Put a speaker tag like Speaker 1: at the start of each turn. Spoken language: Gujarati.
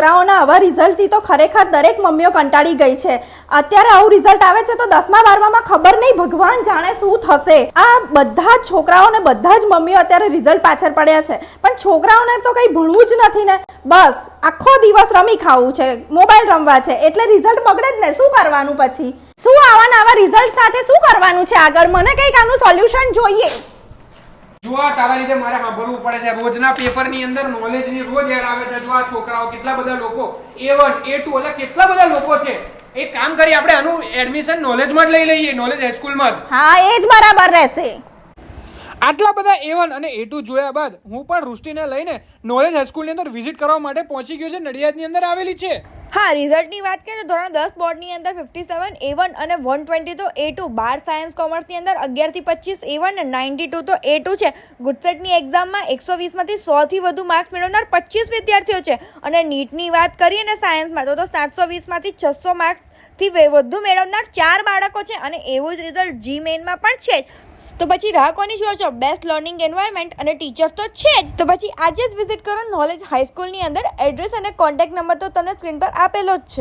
Speaker 1: છોકરાઓના આવા રિઝલ્ટથી તો ખરેખર દરેક મમ્મીઓ કંટાળી ગઈ છે. અત્યારે આવું રિઝલ્ટ આવે છે તો દસમા, બારમામાં ખબર નહીં, ભગવાન જાણે શું થશે. આ બધા જ છોકરાઓને બધા જ મમ્મીઓ અત્યારે રિઝલ્ટ પાછળ પડ્યા છે. પણ છોકરાઓને તો કંઈ ભણવું જ નથી ને. બસ, આખો દિવસ રમી ખાવું છે, મોબાઈલ રમવા છે, એટલે રિઝલ્ટ બગડે જ ને. શું કરવાનું પછી? શું આવા ને આવા રિઝલ્ટ સાથે શું કરવાનું છે આગળ? મને કંઈક આનું સોલ્યુશન જોઈએ.
Speaker 2: જો આ તારા લીધે મારે સાંભળવું પડે છે. રોજના પેપરની અંદર નોલેજની રોજ એડ આવે છે. જો આ છોકરાઓ કેટલા બધા લોકો એ વન એ ટુ એટલે કેટલા બધા લોકો છે. એક કામ કરી આપણે આનું એડમિશન નોલેજમાં જ લઈ લઈએ નોલેજ હાઈસ્કૂલમાં જ.
Speaker 1: હા એ જ બરાબર રહેશે.
Speaker 2: આટલા બધા એ વન અને એ ટુ જોયા બાદ હું પણ રૂષ્ટિને લઈને નોલેજ હાઈસ્કૂલની અંદર વિઝિટ કરવા માટે પહોંચી ગયો છે. નડિયાદની અંદર આવેલી છે.
Speaker 3: હા, રિઝલ્ટની વાત કરીએ તો ધોરણ દસ બોર્ડની અંદર ફિફ્ટી સેવન એ વન અને વન ટ્વેન્ટી તો એ ટુ બાર સાયન્સ કોમર્સની અંદર અગિયારથી પચીસ એ વન નાઇન્ટી ટુ તો એ ટુ છે. ગુજસેટની એક્ઝામમાં એકસો વીસમાંથી સોથી વધુ માર્ક્સ મેળવનાર પચીસ વિદ્યાર્થીઓ છે. અને નીટની વાત કરીએ ને સાયન્સમાં તો તો સાતસો વીસમાંથી છસો માર્ક્સથી વધુ મેળવનાર ચાર બાળકો છે. અને એવું જ રિઝલ્ટ જી મેઇનમાં પણ છે તો પછી રાહ કોની છો? બેસ્ટ લર્નિંગ એન્વાયરમેન્ટ અને ટીચર્સ તો છે જ. તો પછી આજે જ વિઝિટ કરો નોલેજ હાઈસ્કૂલની અંદર. એડ્રેસ અને કોન્ટેક્ટ નંબર તો તમને સ્ક્રીન પર આપેલો જ છે.